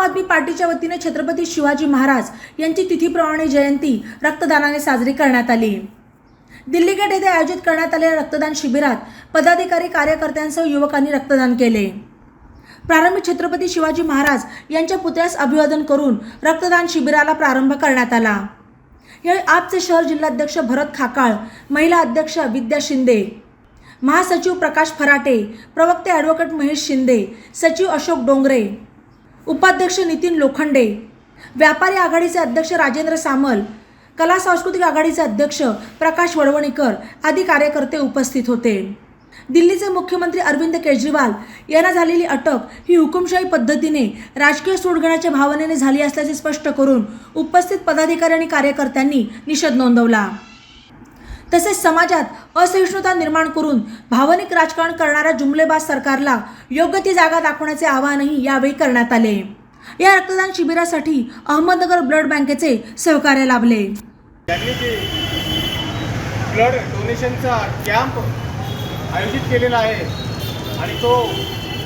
आम आदमी पार्टीच्या वतीने छत्रपती शिवाजी महाराज यांची तिथीप्रमाणे जयंती रक्तदानाने साजरी करण्यात आली. दिल्ली गेट येथे आयोजित करण्यात आलेल्या रक्तदान शिबिरात पदाधिकारी कार्यकर्त्यांसह युवकांनी रक्तदान केले. प्रारंभी छत्रपती शिवाजी महाराज यांच्या पुतळ्यास अभिवादन करून रक्तदान शिबिराला प्रारंभ करण्यात आला. यावेळी आपचे शहर जिल्हाध्यक्ष भरत खाकाळ महिला अध्यक्ष विद्या शिंदे महासचिव प्रकाश फराटे प्रवक्ते ॲडव्होकेट महेश शिंदे सचिव अशोक डोंगरे उपाध्यक्ष नितीन लोखंडे व्यापारी आघाडीचे अध्यक्ष राजेंद्र सामल कला सांस्कृतिक आघाडीचे अध्यक्ष प्रकाश वडवणीकर आदी कार्यकर्ते उपस्थित होते. दिल्लीचे मुख्यमंत्री अरविंद केजरीवाल यांना झालेली अटक ही हुकुमशाही पद्धतीने राजकीय सोडगण्याच्या भावनेने झाली असल्याचे स्पष्ट करून उपस्थित पदाधिकारी आणि कार्यकर्त्यांनी निषेध नोंदवला. तसेच समाजात असहिष्णुता निर्माण करून भावनिक राजकारण करणाऱ्या जुमलेबाज सरकारला योग्य ती जागा दाखवण्याचे आवाहनही यावेळी करण्यात आले. या रक्तदान शिबिरासाठी अहमदनगर ब्लड बँकेचे सहकार्य लाभले. त्यांनी जे ब्लड डोनेशनचा कॅम्प आयोजित केलेला आहे आणि तो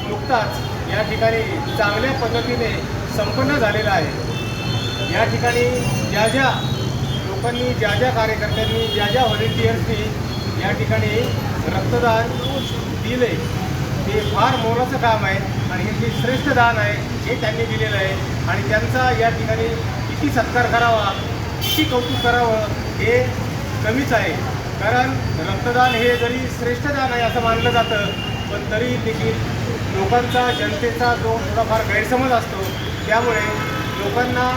नुकताच या ठिकाणी चांगल्या पद्धतीने संपन्न झालेला आहे. या ठिकाणी ज्या ज्या लोकांनी ज्या ज्या कार्यकर्त्यांनी ज्या ज्या व्हॉलेंटियर्सनी या ठिकाणी रक्तदान दिले ते फार मोलाचं काम आहे आणि हे जे श्रेष्ठ दान आहे हे त्यांनी दिलेलं आहे. आणि त्यांचा या ठिकाणी किती सत्कार करावा किती कौतुक करावं हे कमीच आहे. कारण रक्तदान हे जरी श्रेष्ठ दान आहे असं मानलं जातं पण तरी देखील लोकांचा जनतेचा जो थोडाफार गैरसमज असतो त्यामुळे लोकांना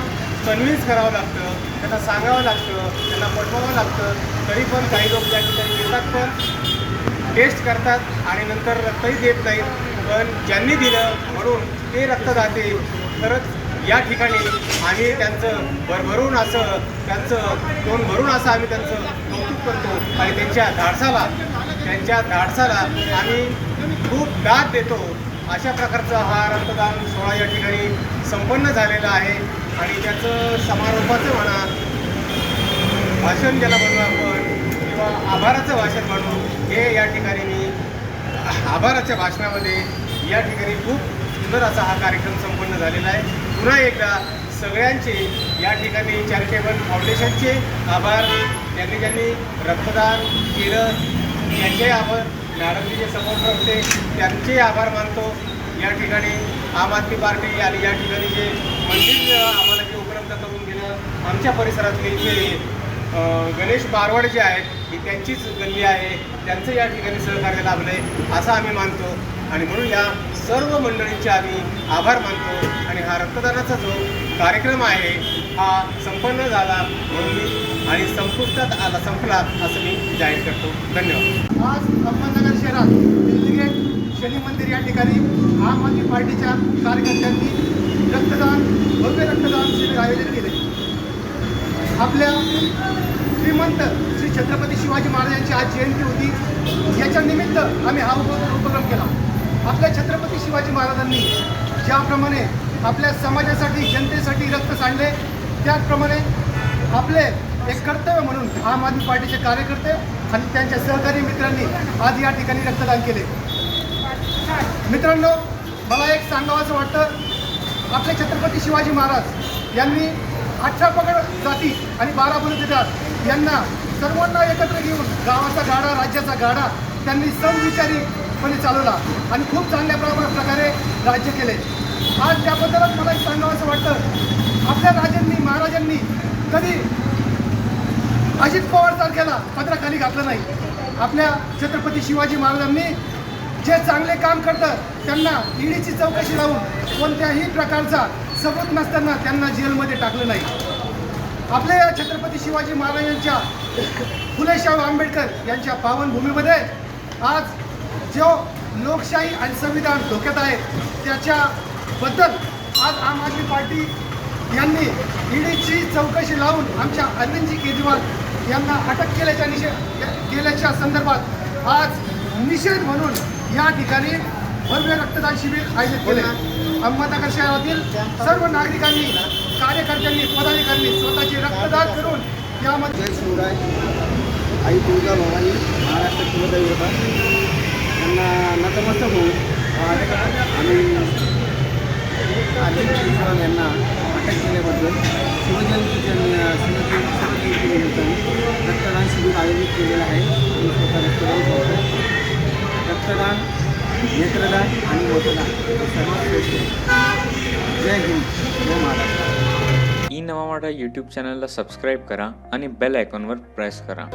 कन्व्हिन्स करावं लागतं. त्यांना सांगावं लागतं त्यांना पटवावं लागतं. तरी पण काही लोक त्या ठिकाणी येतात पण टेस्ट करतात आणि नंतर रक्तही देत नाहीत. पण ज्यांनी दिलं म्हणून ते रक्तदाते खरंच या ठिकाणी आम्ही त्यांचं भरभरून असं त्यांचं तोंड भरून असं आम्ही त्यांचं कौतुक करतो. आणि त्यांच्या धाडसाला त्यांच्या धाडसाला आम्ही खूप दाद देतो. अशा प्रकारचा हा रक्तदान सोहळा या ठिकाणी संपन्न झालेला आहे. आणि त्याचं समारोपाचं म्हणा भाषण ज्याला म्हणू आपण किंवा आभाराचं भाषण म्हणू हे या ठिकाणी मी आभाराच्या भाषणामध्ये या ठिकाणी खूप सुंदर असा हा कार्यक्रम संपन्न झालेला आहे. पुन्हा एकदा सगळ्यांचे या ठिकाणी चॅरिटेबल फाउंडेशनचे आभार. ज्यांनी ज्यांनी रक्तदान केलं त्यांचे आभार. मॅडमचे जे सपोर्टर होते त्यांचे आभार मानतो. या ठिकाणी आम आदमी पार्टी आणि या ठिकाणी जे मंदिर आम्हाला जे उपलब्ध करून दिलं आमच्या परिसरातले जे गणेश बारवड जे आहेत ही त्यांचीच गल्ली आहे. त्यांचं या ठिकाणी सहकार्य लाभलं आहे असं आम्ही मानतो. आणि म्हणून या सर्व मंडळींचे आम्ही आभार मानतो. आणि हा रक्तदानाचा जो कार्यक्रम आहे हा संपन्न झाला म्हणून मी आणि संपुष्टात आला संपला असं मी जाहीर करतो. धन्यवाद. आज अहमदनगर शहरात दिल्लीगेट शनी मंदिर या ठिकाणी आम आदमी पार्टीच्या कार्यकर्त्यांनी रक्तदान भव्य रक्तदान शिबिर आयोजित केले. आपल्या श्रीमंत श्री छत्रपती शिवाजी महाराजांची आज जयंती होती. याच्या निमित्त आम्ही हा उप उपक्रम केला. आपल्या छत्रपती शिवाजी महाराजांनी ज्याप्रमाणे आपल्या समाजासाठी जनतेसाठी रक्त सांडले त्याचप्रमाणे आपले एक कर्तव्य म्हणून आम आदमी पार्टीचे कार्यकर्ते आणि त्यांच्या सहकारी मित्रांनी आज या ठिकाणी रक्तदान केले. मित्रांनो मला एक सांगावं वाटतं आपले छत्रपती शिवाजी महाराज यांनी अठरा पगड जाती आणि बारा बलुतेदार यांना सर्वांना एकत्र घेऊन गावाचा गाडा राज्याचा गाडा त्यांनी समविचारीपणे चालवला आणि खूप चांगल्या प्रमा- प्रकारे राज्य केले. आज त्याबद्दलच मला एक सांगावं वाटतं आपल्या राजांनी महाराजांनी कधी अजित पवार सारख्याला पत्राखाली घातलं नाही. आपल्या छत्रपती शिवाजी महाराजांनी जे चांगले काम करतं त्यांना ईडीची चौकशी लावून कोणत्याही प्रकारचा सबूत नसताना त्यांना जेलमध्ये टाकलं नाही. आपल्या या छत्रपती शिवाजी महाराजांच्या फुलेशाहू आंबेडकर यांच्या पावनभूमीमध्ये आज जो लोकशाही आणि संविधान धोक्यात आहे त्याच्याबद्दल आज आम आदमी पार्टी यांनी ईडीची चौकशी लावून आमच्या अरविंदजी केजरीवाल यांना अटक केल्याच्या निषेध केल्याच्या संदर्भात आज निषेध म्हणून या ठिकाणी भव्य रक्तदान शिबिर आयोजित केले. अहमदनगर शहरातील सर्व नागरिकांनी कार्यकर्त्यांनी पदाधिकाऱ्यांनी स्वतःचे रक्तदान करून यामध्ये शिवराय. आई तुळजा भवानी महाराष्ट्र कुलदैवता त्यांना नतमस्तक होऊन आज आम्ही अरविंद केजरीवाल यांना अटक केल्याबद्दल शिवजयंतीच्या शिवजयंती रक्तदान शिबिर आयोजित केलेलं आहे. आणि स्वतः रक्तदान रक्तदान नेत्रदान आणि मतदान सर्वात श्रेष्ठ जय हिंद. जय महाराष्ट्र. ई नवा मराठा यूट्यूब चॅनलला सबस्क्राईब करा आणि बेल आयकॉनवर प्रेस करा.